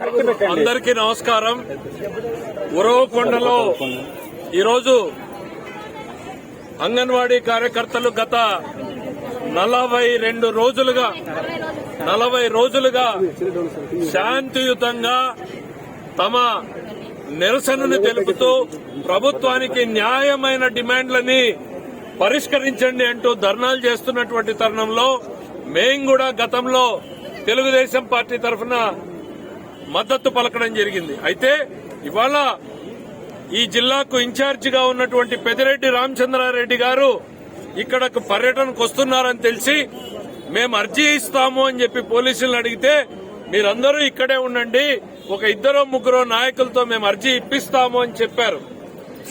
అందరికీ నమస్కారం. ఉరవకొండలో ఈరోజు అంగన్వాడీ కార్యకర్తలు గత నలభై రెండు రోజులుగా నలభై రోజులుగా శాంతియుతంగా తమ నిరసనను తెలుపుతూ ప్రభుత్వానికి న్యాయమైన డిమాండ్లని పరిష్కరించండి అంటూ ధర్నాలు చేస్తున్నటువంటి తరుణంలో మేం కూడా గతంలో తెలుగుదేశం పార్టీ తరఫున మద్దతు పలకడం జరిగింది. అయితే ఇవాళ ఈ జిల్లాకు ఇన్ఛార్జిగా ఉన్నటువంటి పెదిరెడ్డి రామచంద్రారెడ్డి గారు ఇక్కడకు పర్యటనకు వస్తున్నారని తెలిసి మేము అర్జీ ఇస్తాము అని చెప్పి పోలీసులను అడిగితే మీరందరూ ఇక్కడే ఉండండి ఒక ఇద్దరు ముగ్గురు నాయకులతో మేము అర్జీ ఇప్పిస్తాము అని చెప్పారు.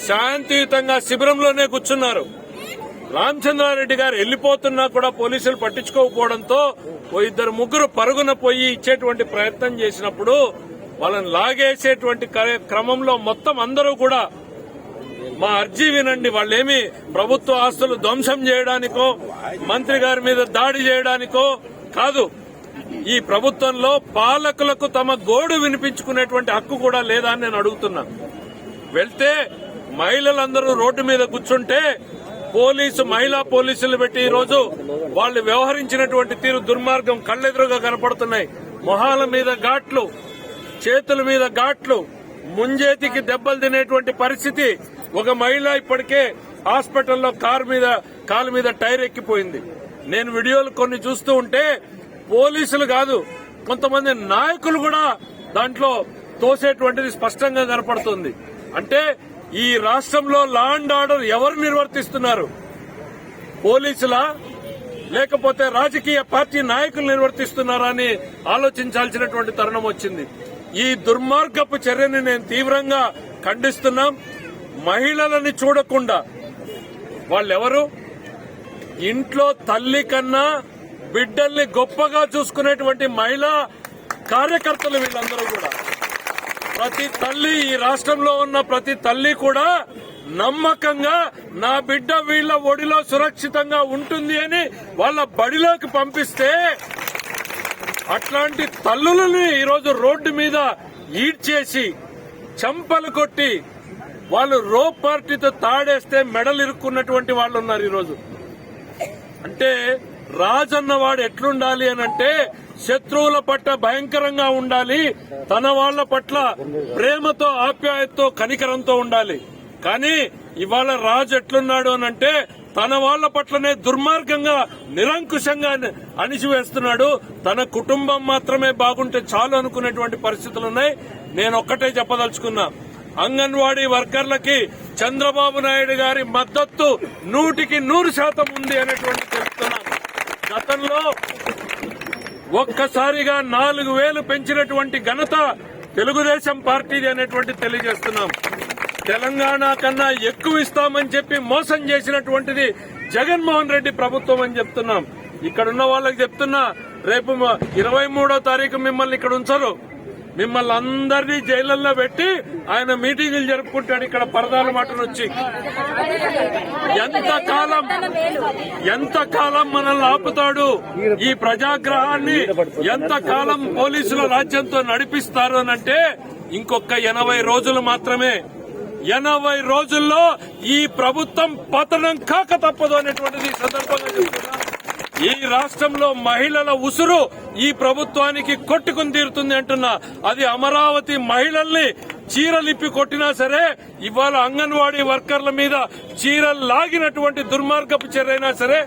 శాంతియుతంగా శిబిరంలోనే కూర్చున్నారు. రామచంద్రారెడ్డి గారు వెళ్ళిపోతున్నా కూడా పోలీసులు పట్టించుకోకపోవడంతో ఓ ఇద్దరు ముగ్గురు పరుగున పోయి ఇచ్చేటువంటి ప్రయత్నం చేసినప్పుడు వాళ్ళని లాగేసేటువంటి క్రమంలో మొత్తం అందరూ కూడా మా అర్జీ వినండి వాళ్ళేమి ప్రభుత్వ ఆస్తులు ధ్వంసం చేయడానికో మంత్రి గారి మీద దాడి చేయడానికో కాదు. ఈ ప్రభుత్వంలో పాలకులకు తమ గోడు వినిపించుకునేటువంటి హక్కు కూడా లేదా అని నేను అడుగుతున్నా. వెళ్తే మహిళలందరూ రోడ్డు మీద కూర్చుంటే పోలీసు మహిళా పోలీసులు పెట్టి ఈ రోజు వాళ్ళు వ్యవహరించినటువంటి తీరు దుర్మార్గం కళ్ళెదురుగా కనపడుతున్నాయి. మొహాల మీద ఘాట్లు చేతుల మీద ఘాట్లు ముంజేతికి దెబ్బలు తినేటువంటి పరిస్థితి ఒక మహిళ ఇప్పటికే హాస్పిటల్లో కారు మీద కాలు మీద టైర్ ఎక్కిపోయింది. నేను వీడియోలు కొన్ని చూస్తూ ఉంటే పోలీసులు కాదు కొంతమంది నాయకులు కూడా దాంట్లో తోసేటువంటిది స్పష్టంగా కనపడుతుంది. అంటే ఈ రాష్ట్రంలో లా అండ్ ఆర్డర్ ఎవరు నిర్వర్తిస్తున్నారు? పోలీసులా? లేకపోతే రాజకీయ పార్టీ నాయకులు నిర్వర్తిస్తున్నారా అని ఆలోచించాల్సినటువంటి తరుణం వచ్చింది. ఈ దుర్మార్గపు చర్యని నేను తీవ్రంగా ఖండిస్తున్నాం. మహిళలని చూడకుండా. వాళ్ళెవరు? ఇంట్లో తల్లి కన్నా బిడ్డల్ని గొప్పగా చూసుకునేటువంటి మహిళా కార్యకర్తలు వీళ్ళందరూ కూడా. ప్రతి తల్లి ఈ రాష్ట్రంలో ఉన్న ప్రతి తల్లి కూడా నమ్మకంగా నా బిడ్డ వీళ్ళ ఒడిలో సురక్షితంగా ఉంటుంది అని వాళ్ళ బడిలోకి పంపిస్తే అట్లాంటి తల్లులని ఈరోజు రోడ్డు మీద ఈడ్చేసి చంపలు కొట్టి వాళ్ళు రోప్ పార్టీతో తాడేస్తే మెడలు ఇరుక్కున్నటువంటి వాళ్ళు ఉన్నారు ఈరోజు. అంటే రాజన్నవాడు ఎట్లుండాలి అని అంటే శత్రువుల పట్ల భయంకరంగా ఉండాలి తన వాళ్ళ పట్ల ప్రేమతో ఆప్యాయతతో కనికరంతో ఉండాలి. కానీ ఇవాళ రాజు ఎట్లున్నాడు అని అంటే తన వాళ్ళ పట్లనే దుర్మార్గంగా నిరంకుశంగా అణిచివేస్తున్నాడు. తన కుటుంబం మాత్రమే బాగుంటే చాలు అనుకునేటువంటి పరిస్థితులు ఉన్నాయి. నేను ఒక్కటే చెప్పదలుచుకున్నా. అంగన్వాడీ వర్కర్లకి చంద్రబాబు నాయుడు గారి మద్దతు నూటికి నూరు శాతం ఉంది అనేటువంటి చెప్తున్నాను గతంలో ఒక్కసారిగా నాలుగు వేలు పెంచినటువంటి ఘనత తెలుగుదేశం పార్టీది అనేటువంటి తెలియజేస్తున్నాం. తెలంగాణ కన్నా ఎక్కువ ఇస్తామని చెప్పి మోసం చేసినటువంటిది జగన్మోహన్ రెడ్డి ప్రభుత్వం అని చెప్తున్నాం. ఇక్కడ ఉన్న వాళ్ళకి చెప్తున్నా రేపు ఇరవై మూడో తారీఖు మిమ్మల్ని ఇక్కడ ఉంచరు. మిమ్మల్ని అందరినీ జైళ్ళలో పెట్టి ఆయన మీటింగులు జరుపుకుంటాడు. ఇక్కడ పరదాల మాటను వచ్చి. ఎంతకాలం ఎంతకాలం మనల్ని ఆపుతాడు? ఈ ప్రజాగ్రహాన్ని ఎంతకాలం పోలీసుల రాజ్యంతో నడిపిస్తారు అనంటే ఇంకొక ఎనభై రోజులు మాత్రమే. ఎనభై రోజుల్లో ఈ ప్రభుత్వం పతనం కాక తప్పదు అనేటువంటిది సందర్భంగా చెప్తున్నారు ఈ రాష్ట్రంలో మహిళల ఉసురు ఈ ప్రభుత్వానికి కొట్టుకుని తీరుతుంది అంటున్నా. అది అమరావతి మహిళల్ని చీరలిప్పి కొట్టినా సరే ఇవాళ అంగన్వాడీ వర్కర్ల మీద చీరలు లాగినటువంటి దుర్మార్గపు చర్యైనా సరే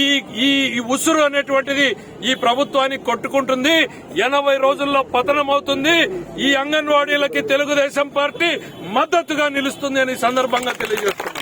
ఈ ఈ ఈ ఉసురు అనేటువంటిది ఈ ప్రభుత్వానికి కొట్టుకుంటుంది. ఎనభై రోజుల్లో పతనం అవుతుంది ఈ అంగన్వాడీలకి తెలుగుదేశం పార్టీ మద్దతుగా నిలుస్తుంది అని సందర్భంగా తెలియజేస్తుంది